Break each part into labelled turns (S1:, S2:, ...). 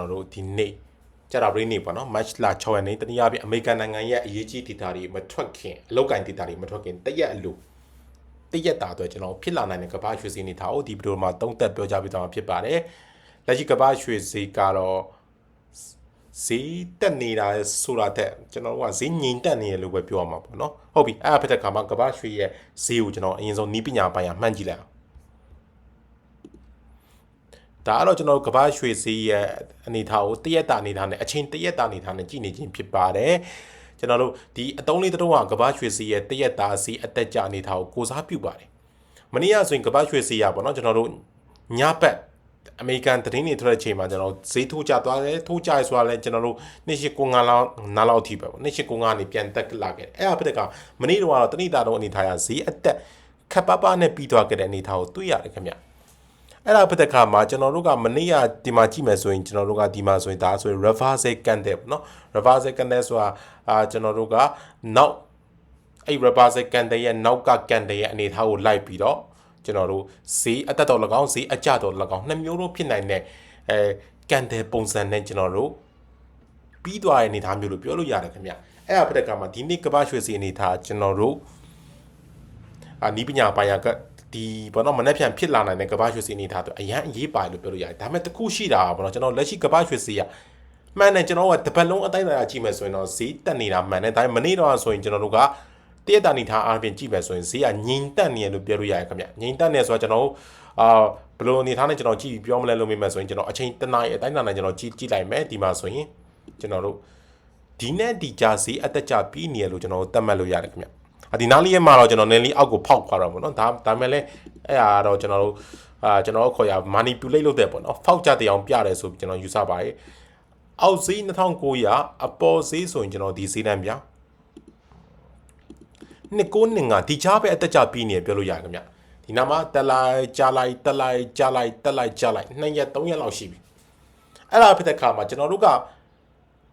S1: တော်တို့ဒီနေ့ကြတာပရင်းနေပေါ့နော် match လာ6ရက်နေ့တနည်းအားဖြင့်အမေရိကန်နိုင်ငံရဲ့အရေးကြီးဒေတာတွေမထွက်ခင်အလောက်ကန်ဒေတာတွေမထွက်ခင်တရက်အလိုတရက်တာအတွက်ကျွန်တော်ဖြစ်လာနိုင်တဲ့ကမ္ဘာရွှေစည်းနေတာကိုဒီဗီဒီယိုမှာသုံးသပ်ပြောကြားပေးသွားမှာဖြစ်ပါတယ်လက်ရှိကမ္ဘာရွှေစည်းကတော့ဈေးတက်နေတာဆိုတာတဲ့ကျွန်တော်တို့ကဈေးငြိမ်တက်နေရလို့ပဲပြောရမှာပေါ့နော်ဟုတ်ပြီအဲ့အဖြစ်တဲ့ခါမှာကမ္ဘာရွှေရဲ့ဈေးကိုကျွန်တော်အရင်ဆုံးနီးပညာပိုင်းကမှန်းကြည့်လိုက်အောင် ဒါကတော့ကျွန်တော်တို့ကမ္ဘာရွှေစည်းရဲ့အနေထားကိုတရက်တာအနေထားနဲ့အချိန်တရက်တာအနေထားနဲ့ကြည့်နေခြင်းဖြစ်ပါတယ်ကျွန်တော်တို့ဒီအတုံးလေးတုံးကကမ္ဘာရွှေစည်းရဲ့တရက်တာစီအသက်ကြအနေထားကိုကိုစားပြုပါတယ်မနေ့ကဆိုရင်ကမ္ဘာရွှေစည်းရပေါ့နော်ကျွန်တော်တို့ညဘက်အမေရိကန်သတင်းတွေထွက်တဲ့အချိန်မှာကျွန်တော်ဈေးထိုးကျသွားတယ်ထိုးကျရဆိုတာလဲကျွန်တော်တို့2895လောက်နားလောက်ထိပဲပေါ့2895ကနေပြန်တက်လာခဲ့တယ်အဲ့ဒါပြတဲ့ကမနေ့တော့ကတော့တနိတာတော့အနေထားရဈေးအသက်ခပ်ပပနဲ့ပြီးသွားခဲ့တဲ့အနေထားကိုတွေ့ရတယ်ခင်ဗျ အဲ့ဒါဖြစ်တဲ့ခါမှာကျွန်တော်တို့ကမနေ့ကဒီမှာကြည့်မယ်ဆိုရင်ကျွန်တော်တို့ကဒီမှာဆိုရင်ဒါဆိုရင် reverse ကန်တယ်ပေါ့နော် reverse ကန်တယ်ဆိုတာအာကျွန်တော်တို့ကနောက်အဲ့ reverse ကန်တယ်ရဲ့နောက်ကကန်တယ်ရဲ့အနေထားကိုလိုက်ပြီးတော့ကျွန်တော်တို့ဈေးအတက်တော်၎င်းဈေးအကျတော်၎င်းနှစ်မျိုးလုံးဖြစ်နိုင်တဲ့အဲကန်တယ်ပုံစံနဲ့ကျွန်တော်တို့ပြီးသွားတဲ့အနေထားမျိုးလို့ပြောလို့ရတယ်ခင်ဗျအဲ့ဒါဖြစ်တဲ့ခါမှာဒီနေ့ကမ္ဘာရွှေစီအနေထားကျွန်တော်တို့အာနီးပညာပိုင်းက ဒီဘောနော်မနေ့ပြန်ဖြစ်လာနိုင်တဲ့ကမ္ဘာရွှေစီအနေထားတော့အရန်အရေးပါလို့ပြောလို့ရတယ်ဒါပေမဲ့တစ်ခုရှိတာဘောနော်ကျွန်တော်လက်ရှိကမ္ဘာရွှေစီကမှန်တယ်ကျွန်တော်ကတစ်ပတ်လုံးအတိုင်းအတာကြည့်မယ်ဆိုရင်တော့ဈေးတက်နေတာမှန်တယ်ဒါပေမဲ့မနေ့တော့ဆိုရင်ကျွန်တော်တို့ကတရက်တာနေထားအားဖြင့်ကြည့်မယ်ဆိုရင်ဈေးကငြိမ်တက်နေရလို့ပြောလို့ရတယ်ခင်ဗျငြိမ်တက်နေဆိုတော့ကျွန်တော်တို့အာဘယ်လိုအနေထားနဲ့ကျွန်တော်ကြည့်ပြီးပြောမလဲလို့မေးမယ်ဆိုရင်ကျွန်တော်အချိန်တစ်နာရီအတိုင်းအတာနဲ့ကျွန်တော်ကြည့်ကြည့်လိုက်မယ်ဒီမှာဆိုရင်ကျွန်တော်တို့ဒီနဲ့ဒီကြာဈေးအသက်ကြပြီးနေရလို့ကျွန်တော်တို့သတ်မှတ်လို့ရတယ်ခင်ဗျအ ဒီနားလေးရဲ့မှာတော့ကျွန်တော်နည်းနည်းအောက်ကိုဖောက်သွားတော့ဗောနော်ဒါဒါမဲ့လည်းအဲ့ဟာတော့ကျွန်တော်တို့အာကျွန်တော်တို့ခေါ်ရ manipulate လုပ်တဲ့ပေါ့နော်ဖောက်ကြတဲ့အောင်ပြတယ်ဆိုပြီးကျွန်တော်ယူဆပါတယ်အောက်ဈေး2900အပေါ်ဈေးဆိုရင်ကျွန်တော်ဒီဈေးတန်းပြနှစ်ကိုနှစ်ငါဒီချားပဲအသက်ကြပြီးနေပြောလို့ရခင်ဗျဒီနာမှာတက်လိုက်ကြားလိုက်တက်လိုက်ကြားလိုက်တက်လိုက်ကြားလိုက်နှစ်ရက်သုံးရက်လောက်ရှိပြီအဲ့ဒါဖြစ်တဲ့ခါမှာကျွန်တော်တို့က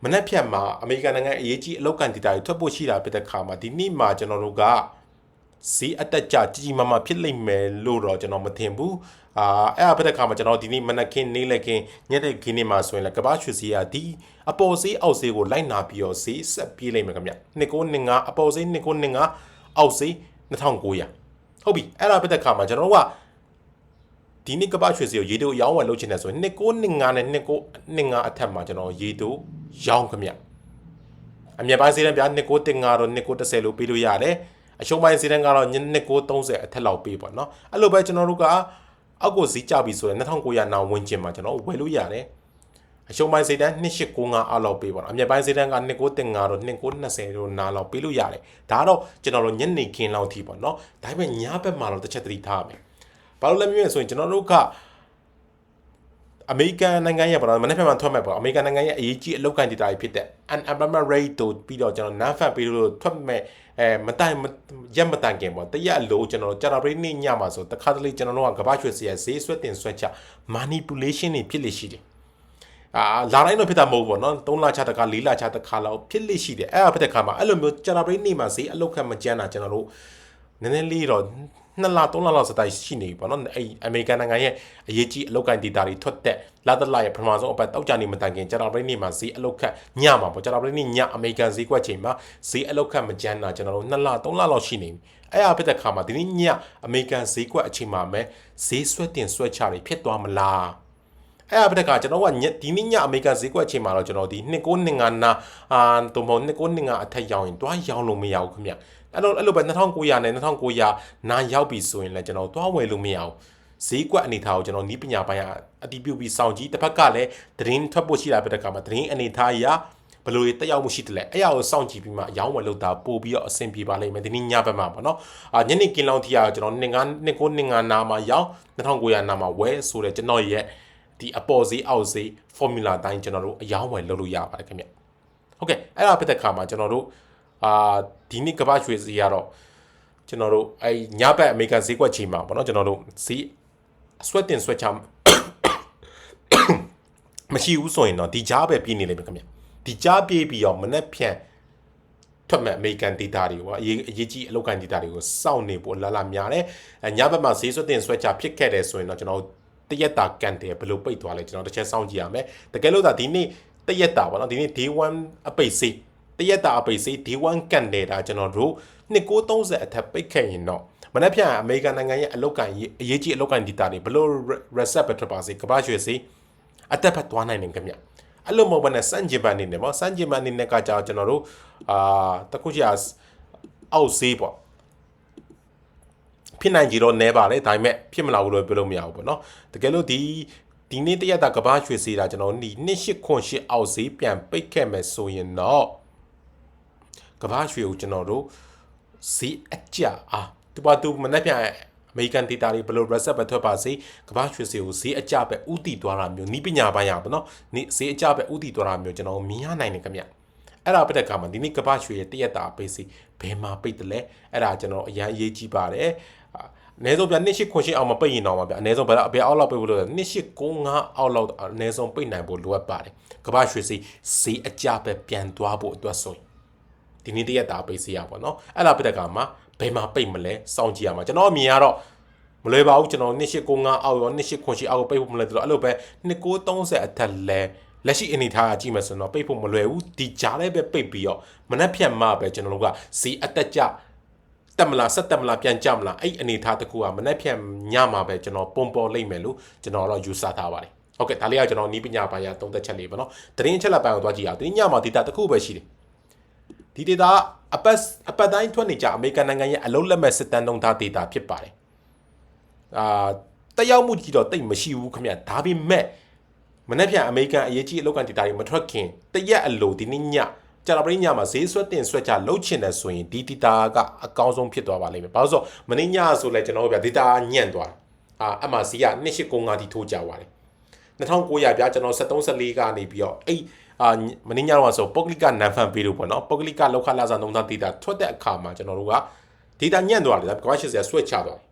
S1: မနေ့ဖြတ်မှာအမေရိကန်နိုင်ငံအရေးကြီးအလောက်ကန်ဒေတာတွေထွက်ဖို့ရှိတာဖြစ်တဲ့ခါမှာဒီနေ့မှာကျွန်တော်တို့ကဈေးအတက်ကြကြီးကြီးမားမားဖြစ်လိမ့်မယ်လို့တော့ကျွန်တော်မထင်ဘူးအာအဲ့အဖြစ်တဲ့ခါမှာကျွန်တော်ဒီနေ့မနက်ခင်းနေ့လက်ခင်းညနေခင်းနေ့မှာဆိုရင်လည်းကမ္ဘာရွှေဈေးကဒီအပေါ်ဈေးအောက်ဈေးကိုလိုက်နာပြီးတော့ဈေးဆက်ပြေးလိမ့်မယ်ခင်ဗျနှစ်ကိုနှစ်ငါအပေါ်ဈေးနှစ်ကိုနှစ်ငါအောက်ဈေး2900ဟုတ်ပြီအဲ့ဒါဖြစ်တဲ့ခါမှာကျွန်တော်တို့ကဒီနေ့ကပ္ပရွှေစီကိုရေတိုရောင်းဝယ်လုပ်ချင်တယ်ဆိုရင်2 9 5နဲ့2 9 2 5အထက်မှာကျွန်တော်ရေတို ရောင်းခမရအမြတ်ပိုင်းစီးတန်းပြ2 9 5တော့2 9 10လို့ပေးလို့ရတယ်အရှုံးပိုင်းစီးတန်းကတော့2 9 30အထက်လောက်ပေးပေါ့နော်အဲ့လိုပဲကျွန်တော်တို့ကအောက်ကိုဈေးကြပြီဆိုရင်2900နောင်ဝင်ကျင်မှာကျွန်တော်ဝယ်လို့ရတယ်အရှုံးပိုင်းစိတ်တန်း2895အောက်လောက်ပေးပါတော့အမြတ်ပိုင်းစိတ်တန်းက2935တော့2920တော့နားလောက်ပေးလို့ရတယ်ဒါကတော့ကျွန်တော်တို့ညနေခင်းလောက်ထိပေါ့နော်ဒါပေမဲ့ညဘက်မှာတော့တစ်ချက်သတိထားရမယ်ဘာလို့လဲမျိုးလဲဆိုရင်ကျွန်တော်တို့က အမေရိကန်နိုင်ငံရဲ့ပေါ့နော်မနေ့ကမှထွက်မဲ့ပေါ့အမေရိကန်နိုင်ငံရဲ့အရေးကြီးအလောက်ကန်ဒေတာတွေဖြစ်တဲ့ unemployment rate တို့ပြီးတော့ကျွန်တော် non fat ပြီးလို့ထွက်မဲ့အဲမတိုင်ရက်မတိုင်ခင်ပေါ့တရက်အလိုကျွန်တော်ကြာတာပရိနေ့ညမှာဆိုတခါတလေကျွန်တော်တို့ကကမ္ဘာရွှေစီရဲ့ဈေးဆွဲတင်ဆွဲချ manipulation တွေဖြစ်လေရှိတယ်အာလာတိုင်းတော့ဖြစ်တာမဟုတ်ဘူးပေါ့နော်3လချတစ်ခါ4လချတစ်ခါလောက်ဖြစ်လိရှိတယ်အဲ့ဒါဖြစ်တဲ့ခါမှာအဲ့လိုမျိုးကျွန်တော်ပြိနေမှာဈေးအလောက်ခတ်မကြမ်းတာကျွန်တော်တို့နည်းနည်းလေးတော့ 2လ3လလောက်စတိုက်ရှိနေပြီပေါ့နော်အဲ့အမေရိကန်နိုင်ငံရဲ့အရေးကြီးအလောက်ကန်ဒေတာတွေထွက်တဲ့လာတလရဲ့ပထမဆုံးအပတ်တောက်ကြနေမတိုင်ခင်ကျွန်တော်ပြိနေမှာဈေးအလောက်ခတ်ညမှာပေါ့ကျွန်တော်ပြိနေညအမေရိကန်ဈေးကွက်ချိန်မှာဈေးအလောက်ခတ်မကြမ်းတာကျွန်တော်တို့2လ3လလောက်ရှိနေပြီအဲ့အဖြစ်တဲ့ခါမှာဒီနေ့ညအမေရိကန်ဈေးကွက်အချိန်မှာပဲဈေးဆွဲတင်ဆွဲချတွေဖြစ်သွားမလားအဲ့အပတက်ကကျွန်တော်ကဒီနေ့ညအမေရိကန်ဈေးကွက်အချိန်မှာတော့ကျွန်တော်ဒီ2995နာအာတုံမ2995အထက်ရောက်ရင်တွားရောင်းလို့မရဘူးခင်ဗျ အဲ့လိုအဲ့လိုပဲ2900နဲ့2900နာရောက်ပြီဆိုရင်လည်းကျွန်တော်တွားဝယ်လို့မရဘူးဈေးကွက်အနေထားကိုကျွန်တော်နီးပညာပိုင်းကအတီးပြုတ်ပြီးစောင့်ကြည့်တစ်ဖက်ကလည်းသတင်းထွက်ဖို့ရှိတာပြတဲ့ကမှာသတင်းအနေထားအရာဘယ်လိုတက်ရောက်မှုရှိတယ်လဲအဲ့အရာကိုစောင့်ကြည့်ပြီးမှအယောင်းဝယ်လို့တာပို့ပြီးတော့အဆင်ပြေပါလိမ့်မယ်ဒီနေ့ညဘက်မှာပေါ့နော်အာညနေကင်းလောင်းထီကကျွန်တော်2995နာမှာရောက်2900နာမှာဝယ်ဆိုတဲ့ကျွန်တော်ရဲ့ဒီအပေါ်ဈေးအောက်ဈေး formula အတိုင်းကျွန်တော်တို့အယောင်းဝယ်လုပ်လို့ရပါတယ်ခင်ဗျဟုတ်ကဲ့အဲ့ဒါဖြစ်တဲ့ခါမှာကျွန်တော်တို့ အာဒီနေ့ကမ္ဘာရွှေဈေးကတော့ကျွန်တော်တို့အဲညဘက်အမေရိကန်ဈေးကွက်ချိန်မှာပေါ့နော်ကျွန်တော်တို့ဈေးဆွဲတင်ဆွဲချမရှိဘူးဆိုရင်တော့ဒီကြားပဲပြည်နေလိမ့်မယ်ခင်ဗျဒီကြားပြေးပြီးတော့မနေ့ဖြန်ထွက်မဲ့အမေရိကန်ဒေတာတွေပေါ့အရေးအရေးကြီးအလောက်ကန်ဒေတာတွေကိုစောင့်နေဖို့လာလာများတယ်အညဘက်မှာဈေးဆွဲတင်ဆွဲချဖြစ်ခဲ့တယ်ဆိုရင်တော့ကျွန်တော်တရက်တာကန်တယ်ဘယ်လိုပိတ်သွားလဲကျွန်တော်တစ်ချက်စောင့်ကြည့်ရမယ်တကယ်လို့ဒါဒီနေ့တရက်တာပေါ့နော်ဒီနေ့ day 1အပိတ်စေး တရက်တာအပိတ်စေး day 1ကန်တယ်ဒါကျွန်တော်တို့2930အထက်ပိတ်ခဲ့ရင်တော့မနေ့ဖြန်အမေရိကန်နိုင်ငံရဲ့အလောက်ကန်အရေးကြီးအလောက်ကန်ဒီတာတွေဘလို့ reset ပဲထွက်ပါစေကမ္ဘာရွှေစီအတက်ဖက်သွားနိုင်တယ်ခင်ဗျအဲ့လိုမဟုတ်ဘဲနဲ့စန့်ကျင်ပန်နေတယ်ပေါ့စန့်ကျင်ပန်နေတဲ့ကကြာကျွန်တော်တို့အာတခုချာအောက်စေးပေါ့ဖြစ်နိုင်ကြတော့နဲပါတယ်ဒါပေမဲ့ဖြစ်မလာဘူးလို့ပြောလို့မရဘူးပေါ့နော်တကယ်လို့ဒီဒီနေ့တရက်တာကဘာရွှေစေးတာကျွန်တော်ဒီ28ခွန်8အောက်စေးပြန်ပိတ်ခဲ့မယ်ဆိုရင်တော့ ကဘာရွှေကိုကျွန်တော်တို့ဈေးအကျအားသူပါသူမနေ့ပြန်အမေရိကန်ဒေတာတွေဘယ်လို reset ပဲထွက်ပါစေကမ္ဘာရွှေစီကိုဈေးအကျပဲဥတီသွားတာမျိုးနီးပညာပိုင်းရပါတော့နီးဈေးအကျပဲဥတီသွားတာမျိုးကျွန်တော်မြင်ရနိုင်တယ်ခင်ဗျအဲ့ဒါပြတဲ့အခါမှာဒီနေ့ကမ္ဘာရွှေရဲ့တရက်တာပေးစီဘယ်မှာပိတ်တယ်လဲအဲ့ဒါကျွန်တော်အရင်အရေးကြီးပါတယ်အနည်းဆုံးပြ28ခွန်ရှင်းအောင်မပိတ်ရင်တော့မှာဗျအနည်းဆုံးဘယ်တော့ဘယ်အောက်လောက်ပိတ်ဖို့လို့2895အောက်လောက်အနည်းဆုံးပိတ်နိုင်ဖို့လိုအပ်ပါတယ်ကမ္ဘာရွှေစီဈေးအကျပဲပြန်သွားဖို့အတွက်ဆိုရင် ဒီနေ့တရက်တာပိတ်စီရပါတော့အဲ့ဒါပြတဲ့အခါမှာဘယ်မှာပိတ်မလဲစောင့်ကြည့်ရမှာကျွန်တော်အမြင်ကတော့မလွယ်ပါဘူးကျွန်တော်2895အောက်ရော2898အောက်ပိတ်ဖို့မလွယ်တော့အဲ့လိုပဲ2930အထက်လဲလက်ရှိအနေထားကြည့်မယ်ဆိုတော့ပိတ်ဖို့မလွယ်ဘူးဒီကြားလေးပဲပိတ်ပြီးတော့မနှက်ဖြတ်မှပဲကျွန်တော်တို့ကစီအတက်ကြတက်မလားဆက်တက်မလားပြန်ကြမလားအဲ့အနေထားတကူကမနှက်ဖြတ်ညမှာပဲကျွန်တော်ပုံပေါ်လိမ့်မယ်လို့ကျွန်တော်တော့ယူဆထားပါတယ်ဟုတ်ကဲ့ဒါလေးကကျွန်တော်နီးပညာပိုင်းရသုံးသက်ချက်လေးပေါ့နော်တရင်ချက်လက်ပိုင်းကိုသွားကြည့်အောင်ဒီညမှာ data တခုပဲရှိတယ် ဒီ data အပတ်အပတ်တိုင်းထွက်နေကြအမေရိကန်နိုင်ငံရဲ့အလုံးလက်မဲ့စစ်တမ်းနှုန်းထား data ဖြစ်ပါတယ်အာတက်ရောက်မှုကြီးတော့တိတ်မရှိဘူးခင်ဗျဒါပေမဲ့မနေ့ပြန်အမေရိကန်အရေးကြီးအလောက်ကန် data တွေမထွက်ခင်တရက်အလိုဒီနေ့ညကြာပရိညမှာဈေးဆွတ်တင်ဆွတ်ချလှုပ်ချင်တယ်ဆိုရင်ဒီ data ကအကောင်းဆုံးဖြစ်သွားပါလိမ့်မယ်ဘာလို့ဆိုမနေ့ညဆိုလဲကျွန်တော်တို့ဗျ data ညံ့သွားအာအမှဈေးက2895တိထိုးကြသွားတယ်2900ပြကျွန်တော်73 14ကနေပြီးတော့အဲ့ အာမင်းညတော့ဆိုပုဂ္ဂလိကနန်ဖန်ပေးလို့ပေါ့နော်ပုဂ္ဂလိကလောက်ခလာစာနှုံသား data ထွက်တဲ့အခါမှာကျွန်တော်တို့က data ညံ့သွားတယ်ဒါက80 switch ချသွားတယ်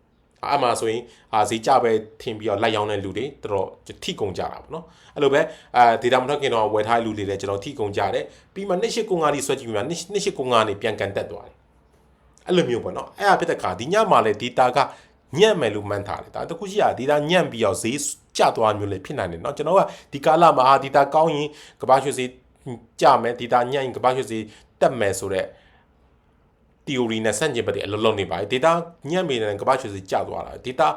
S1: အဲ့မှာဆိုရင်အာဈေးကြပဲထင်ပြီးတော့လိုက်ရောင်းတဲ့လူတွေတော်တော်ထိကုန်ကြတာပေါ့နော်အဲ့လိုပဲအာ data မထွက်ခင်တော့ဝယ်ထားတဲ့လူတွေလည်းကျွန်တော်ထိကုန်ကြတယ်ပြီးမှ2895ဒီ switch ပြီးမှ2895နေပြန်ကန်တက်သွားတယ်အဲ့လိုမျိုးပေါ့နော်အဲ့အဖြစ်တဲ့ခါဒီညမှာလည်း data က ညံ့မယ်လို့မှန်းထားတယ်ဒါတခုရှိရ data ညံ့ပြီးတော့ဈေးကျသွားမျိုးလည်းဖြစ်နိုင်တယ်เนาะကျွန်တော်ကဒီကာလမှာဟာ data ကောင်းရင်ကဘာရွှေဈေးကျမယ် data ညံ့ရင်ကဘာရွှေဈေးတက်မယ်ဆိုတော့ theory နဲ့ဆန့်ကျင်ဘက်တွေအလုံးလုံးနေပါတယ် data ညံ့ပေတဲ့ကဘာရွှေဈေးကျသွားတာ data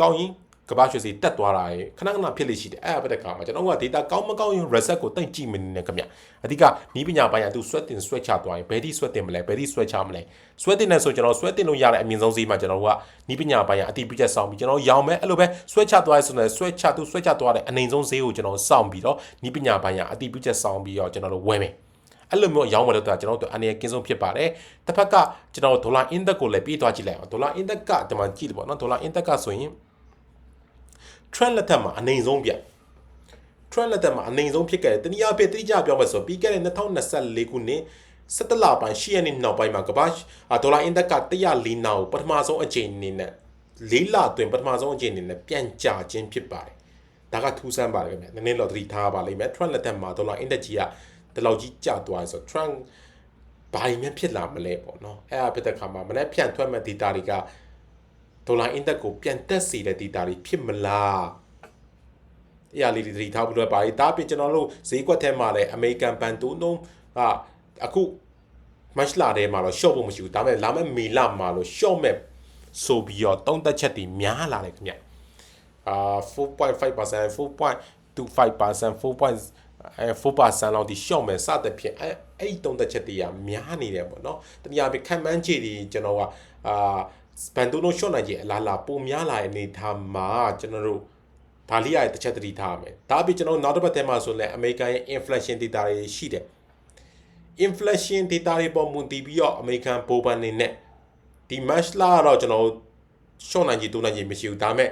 S1: ကောင်းရင် ကဘာရွှေစီတက်သွားတာခဏခဏဖြစ်လိရှိတယ်အဲ့အပတဲ့ခါမှာကျွန်တော်က data ကောင်းမကောင်းရင် reset ကိုတိတ်ကြည့်မနေနဲ့ခင်ဗျအဓိကနီးပညာပိုင်းကသူ sweat တင် sweat ချသွားရင်ဘယ်ဒီ sweat တင်မလဲဘယ်ဒီ sweat ချမလဲ sweat တင်နေဆိုကျွန်တော် sweat တင်လို့ရတဲ့အမြင့်ဆုံးဈေးမှာကျွန်တော်ကနီးပညာပိုင်းကအတိပြချက်စောင့်ပြီးကျွန်တော်ရောင်းမယ်အဲ့လိုပဲ sweat ချသွားရဆိုရင် sweat ချသူ sweat ချသွားတဲ့အနိုင်ဆုံးဈေးကိုကျွန်တော်စောင့်ပြီးတော့နီးပညာပိုင်းကအတိပြချက်စောင့်ပြီးတော့ကျွန်တော်တို့ဝယ်မယ်အဲ့လိုမျိုးရောင်းမလို့တော့ကျွန်တော်တို့အနေနဲ့ကင်းဆုံးဖြစ်ပါတယ်တစ်ဖက်ကကျွန်တော်ဒေါ်လာ index ကိုလည်းပြီးသွားကြည့်လိုက်အောင်ဒေါ်လာ index ကဒီမှာကြည့်တယ်ပေါ့နော်ဒေါ်လာ index ကဆိုရင် trend လက်ထက်မှာအနေဆုံးပြ trend လက်ထက်မှာအနေဆုံးဖြစ်ခဲ့တယ်တနည်းအားဖြင့်တိကျပြောမယ်ဆိုပြီးခဲ့တဲ့2024ခုနှစ်17လပိုင်း10ရက်နေ့နောက်ပိုင်းမှာကမ္ဘာဒေါ်လာအင်ဒက်က104နာကိုပထမဆုံးအကြိမ်အနေနဲ့လေးလအတွင်းပထမဆုံးအကြိမ်အနေနဲ့ပြန်ကျခြင်းဖြစ်ပါတယ်ဒါကထူးဆန်းပါတယ်ခင်ဗျနည်းနည်းတော့သတိထားပါလိမ့်မယ် trend လက်ထက်မှာဒေါ်လာအင်ဒက်ကြီးကဒီလောက်ကြီးကျသွားဆို trend ဘာရင်များဖြစ်လာမလဲပေါ့နော်အဲ့အဖြစ်တဲ့ခါမှာမနေ့ဖြန့်ထွက်မဲ့ data တွေက ဒေါ်လာအင်ဒက်ကိုပြန်တက်စေတဲ့ data တွေဖြစ်မလားအရာလေးတွေသတိထားဖို့လိုပါတယ်ဒါပြင်ကျွန်တော်တို့ဈေးကွက်ထဲမှာလည်းအမေရိကန်ဘန်တူနှုံးကအခုမတ်လထဲမှာတော့ short ဖို့မရှိဘူးဒါပေမဲ့လာမယ့်မေလမှာလို့ short မဲ့ဆိုပြီးတော့တုံးသက်ချက်တွေများလာတယ်ခင်ဗျအာ4.5% 4.25% 4.4%လောက်ဒီ short မဲ့စတဲ့ဖြစ်အဲအဲ့ဒီတုံးသက်ချက်တွေကများနေတယ်ပေါ့နော်တနည်းအားဖြင့်ခံမှန်းခြေတွေကျွန်တော်ကအာ ဘန်တူနို short နိုင်ကြီးအလားလာပုံများလာတဲ့အနေထားမှာကျွန်တော်တို့ဒါလေးရတဲ့တစ်ချက်တတိထားရမယ်ဒါအပြင်ကျွန်တော်နောက်တစ်ပတ်ထဲမှာဆိုလဲအမေရိကန်ရဲ့ inflation data တွေရှိတယ် inflation data တွေပေါ်မူတည်ပြီးတော့အမေရိကန်ဘိုးဘန်နေနဲ့ဒီ match လာတော့ကျွန်တော်ရှော့နိုင်ကြီးတိုးနိုင်ကြီးမရှိဘူးဒါပေမဲ့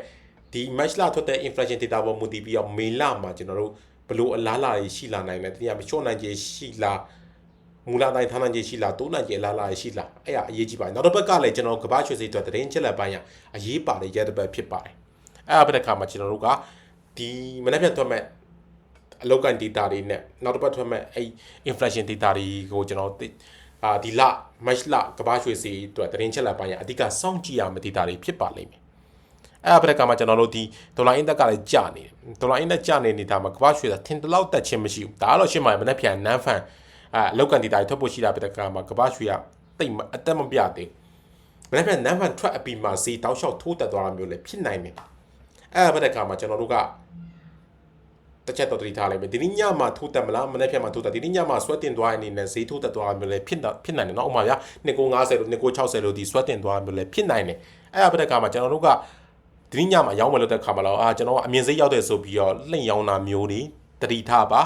S1: ဒီ match လာထွက်တဲ့ inflation data ပေါ်မူတည်ပြီးတော့မေလမှာကျွန်တော်တို့ဘလို့အလားလာတွေရှိလာနိုင်လဲတတိယမရှော့နိုင်ကြီးရှိလား မူလတိုင်းထားနိုင်ကြီးရှိလားတိုးနိုင်ကြီးအလားလာရှိလားအဲ့ဒါအရေးကြီးပါတယ်နောက်တစ်ပတ်ကလည်းကျွန်တော်ကမ္ဘာ့ရွှေစည်းအတွက်သတင်းချက်လက်ပိုင်းအရေးပါတယ်ရတဲ့ဘက်ဖြစ်ပါတယ်အဲ့အပတဲ့ခါမှာကျွန်တော်တို့ကဒီမနေ့ပြန်ထွက်မဲ့အလောက်ကန် data တွေနဲ့နောက်တစ်ပတ်ထွက်မဲ့အဲ့ inflation data တွေကိုကျွန်တော်အာဒီလ match လကဘာရွှေစီအတွက်သတင်းချက်လက်ပိုင်းအဓိကစောင့်ကြည့်ရမယ့် data တွေဖြစ်ပါလိမ့်မယ်အဲ့အပတက်ကမှကျွန်တော်တို့ဒီဒေါ်လာအင်းသက်ကလည်းကျနေတယ်ဒေါ်လာအင်းသက်ကျနေနေတာမှာကမ္ဘာရွှေကထင်တလောက်တက်ချင်းမရှိဘူးဒါကတော့ရှင်းပါမနေ့ပြန်နန်းဖန် အဲလောက်ကန်ဒေတာတွေထွက်ဖို့ရှိတာပြတဲ့ကာမှာကဘာရွှေကတိတ်အသက်မပြသေးဘူးဒါပေမဲ့နမ်ဖန်ထွက်အပီမှာဈေးတောက်လျှောက်ထိုးတက်သွားတာမျိုးလည်းဖြစ်နိုင်တယ်အဲပြတဲ့ကာမှာကျွန်တော်တို့ကတစ်ချက်တော့တတိထားလိုက်မယ်ဒီနေ့ညမှာထိုးတက်မလားမနေ့ဖြန်မှာထိုးတက်ဒီနေ့ညမှာဆွဲတင်သွားရင်လည်းဈေးထိုးတက်သွားမျိုးလည်းဖြစ်ဖြစ်နိုင်တယ်နော်ဥပမာဗျာ2950လို့2960လို့ဒီဆွဲတင်သွားမျိုးလည်းဖြစ်နိုင်တယ်အဲ့ဒါပြတဲ့ခါမှာကျွန်တော်တို့ကဒီနေ့ညမှာရောင်းမယ်လို့တဲ့ခါမှာတော့အာကျွန်တော်ကအမြင်စိတ်ရောက်တဲ့ဆိုပြီးတော့လှင့်ရောင်းတာမျိုးတွေတတိထားပါ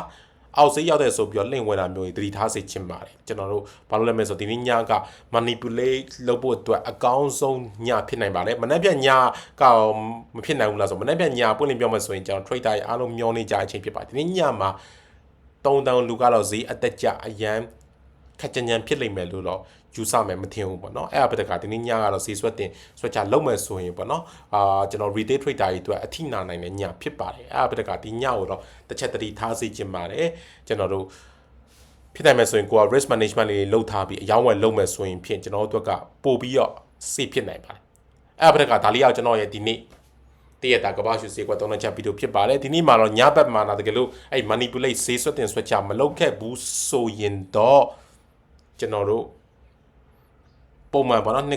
S1: အောက်စိတ်ရောက်တဲ့ဆိုပြီးတော့လှင့်ဝင်တာမျိုးတွေတတိထားစေချင်ပါတယ်ကျွန်တော်တို့ဘာလို့လဲမလဲဆိုဒီနေ့ညက manipulate လုပ်ဖို့အတွက်အကောင်းဆုံးညဖြစ်နိုင်ပါတယ်မနေ့ပြန်ညကမဖြစ်နိုင်ဘူးလားဆိုမနေ့ပြန်ညပွင့်လင်းပြောမယ်ဆိုရင်ကျွန်တော် trader အားလုံးမျောနေကြအချိန်ဖြစ်ပါတယ်ဒီနေ့ညမှာတုံတောင်လူကတော့ဈေးအတက်ကြအရန် ခက်ကြံကြံဖြစ်လိမ့်မယ်လို့တော့ယူဆမယ်မထင်ဘူးပေါ့နော်အဲ့အပတကဒီနေ့ညကတော့ဈေးဆွက်တင်ဆွက်ချလုံးမယ်ဆိုရင်ပေါ့နော်အာကျွန်တော် retail trader တွေအတွက်အထိနာနိုင်တဲ့ညဖြစ်ပါတယ်အဲ့အပတကဒီညကိုတော့တစ်ချက်တတိထားစေချင်ပါတယ်ကျွန်တော်တို့ဖြစ်နိုင်မယ်ဆိုရင်ကိုက risk management လေးလုပ်ထားပြီးအယောင်းဝယ်လုပ်မယ်ဆိုရင်ဖြင့်ကျွန်တော်တို့အတွက်ကပို့ပြီးတော့စေဖြစ်နိုင်ပါတယ်အဲ့အပတကဒါလေးကကျွန်တော်ရဲ့ဒီနေ့တည့်ရတာကဘာရှုစေကွက်တုံးတဲ့ချက်ဗီဒီယိုဖြစ်ပါတယ်ဒီနေ့မှာတော့ညဘက်မှာလာတကယ်လို့အဲ့ manipulate ဈေးဆွက်တင်ဆွက်ချမလုပ်ခဲ့ဘူးဆိုရင်တော့ ကျွန်တော်တို့ပုံမှန်ပေါ့နော်29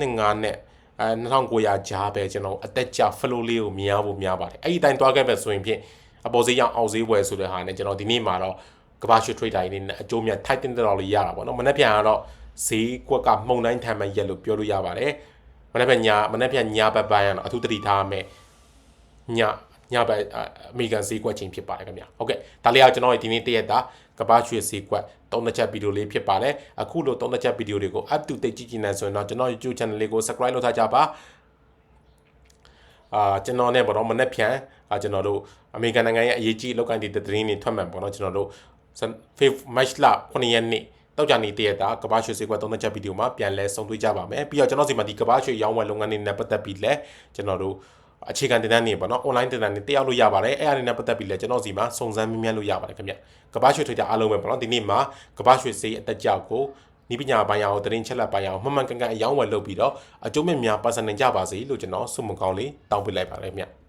S1: 25နဲ့အဲ2900ကြားပဲကျွန်တော်အသက်ကြာ flow လေးကိုမြင်ရဖို့များပါတယ်အဲ့ဒီအတိုင်းတွားခဲ့မယ်ဆိုရင်ဖြင့်အပေါ်ဈေးရောက်အောင်ဈေးဝယ်ဆိုတဲ့ဟာနဲ့ကျွန်တော်ဒီနေ့မှာတော့ကမ္ဘာရွှေ trader တွေနဲ့အကျိုးမြတ် tighten တော်လေးရတာပေါ့နော်မနေ့ပြန်ကတော့ဈေးကွက်ကမှုန်တိုင်းထမ်းမှရက်လို့ပြောလို့ရပါတယ်မနေ့ပြန်ညမနေ့ပြန်ညဘက်ပိုင်းကတော့အထူးတတိထားရမယ်ညညဘက်အမေရိကန်ဈေးကွက်ချင်းဖြစ်ပါတယ်ခင်ဗျာဟုတ်ကဲ့ဒါလေးကကျွန်တော်ရဲ့ဒီနေ့တရက်တာ ကမ္ဘာရွှေဈေးကွက်သုံးတစ်ချက်ဗီဒီယိုလေးဖြစ်ပါတယ်အခုလိုသုံးတစ်ချက်ဗီဒီယိုတွေကို up to date ကြည့်ကြည့်နေဆိုရင်တော့ကျွန်တော် YouTube channel လေးကို subscribe လုပ်ထားကြပါအာကျွန်တော်နဲ့ပေါ့နော်မနေ့ပြန်အာကျွန်တော်တို့အမေရိကန်နိုင်ငံရဲ့အရေးကြီးအလောက်ကန်တဲ့သတင်းတွေထွက်မှန်ပေါ့နော်ကျွန်တော်တို့5 match လ9ရက်နေ့တောက်ကြနေတရက်တာကဘာရွှေစေကွက်သုံးသက်ချက်ဗီဒီယိုမှာပြန်လဲဆုံတွေ့ကြပါမယ်ပြီးတော့ကျွန်တော်စီမှာဒီကဘာရွှေရောင်းဝယ်လုပ်ငန်းတွေနဲ့ပတ်သက်ပြီးလဲကျွန်တော်တို့ အခြေခံတင်တန်းနေပေါ့နော် online တင်တန်းနေတက်ရောက်လို့ရပါတယ်အဲ့အရာတွေနဲ့ပတ်သက်ပြီးလဲကျွန်တော်စီမှာစုံစမ်းမြင်မြန်းလို့ရပါတယ်ခင်ဗျကဘာရွှေထွေကြအားလုံးပဲပေါ့နော်ဒီနေ့မှာကဘာရွှေစေးအတက်ကြောက်ကိုနီးပညာပိုင်းအောင်တရင်ချက်လက်ပိုင်းအောင်မှန်မှန်ကန်ကန်အယောင်းဝယ်လုပ်ပြီးတော့အကျိုးမဲ့များပါစံနိုင်ကြပါစေလို့ကျွန်တော်ဆုမကောင်းလေးတောင်းပေးလိုက်ပါတယ်ခင်ဗျ